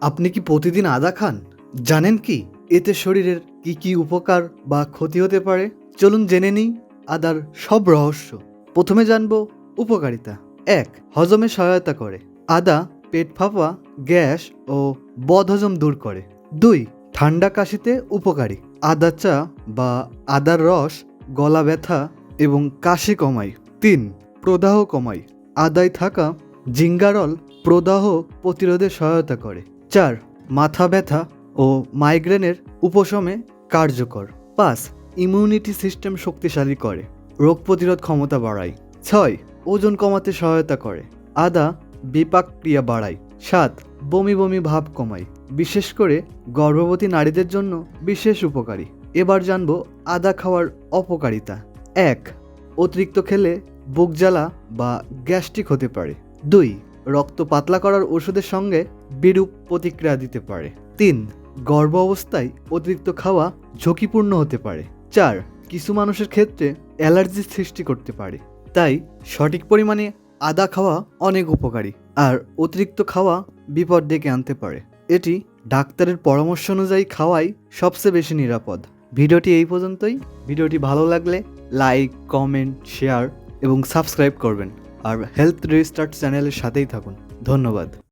আপনি কি প্রতিদিন আদা খান? জানেন কি, এতে শরীরের কি কি উপকার বা ক্ষতি হতে পারে? চলুন জেনে নিই আদার সব রহস্য। প্রথমে জানব উপকারিতা। এক, হজমে সহায়তা করে। আদা পেট ফাঁপা, গ্যাস ও বদহজম দূর করে। দুই, ঠান্ডা কাশিতে উপকারী। আদা চা বা আদার রস, গলা ব্যথা এবং কাশি কমায়। তিন, প্রদাহ কমায়। আদায় থাকা জিঙ্গারল প্রদাহ প্রতিরোধে সহায়তা করে। চার মাথা ব্যথা ও মাইগ্রেনের উপশমে কার্যকর। পাঁচ ইমিউনিটি সিস্টেম শক্তিশালী করে, রোগ প্রতিরোধ ক্ষমতা বাড়ায়। ছয়, ওজন কমাতে সহায়তা করে। আদা, বিপাক ক্রিয়া বাড়ায়। সাত, বমি বমি ভাব কমায়। বিশেষ করে গর্ভবতী নারীদের জন্য বিশেষ উপকারী। এবার জানব আদা খাওয়ার অপকারিতা। এক, অতিরিক্ত খেলে বুক জ্বালা বা গ্যাস্ট্রিক হতে পারে। দুই রক্ত পাতলা করার ওষুধের সঙ্গে বিরূপ প্রতিক্রিয়া দিতে পারে। তিন, গর্ভ অবস্থায় অতিরিক্ত খাওয়া ঝুঁকিপূর্ণ হতে পারে। চার, কিছু মানুষের ক্ষেত্রে অ্যালার্জি সৃষ্টি করতে পারে। তাই সঠিক পরিমাণে আদা খাওয়া অনেক উপকারী আর অতিরিক্ত খাওয়া বিপদ ডেকে আনতে পারে। এটি ডাক্তারের পরামর্শ অনুযায়ী খাওয়াই সবচেয়ে বেশি নিরাপদ। ভিডিওটি এই পর্যন্তই। ভিডিওটি ভালো লাগলে লাইক, কমেন্ট, শেয়ার এবং সাবস্ক্রাইব করবেন। আর হেলথ রেজিস্টার্ড চ্যানেলের সাথেই থাকুন। ধন্যবাদ।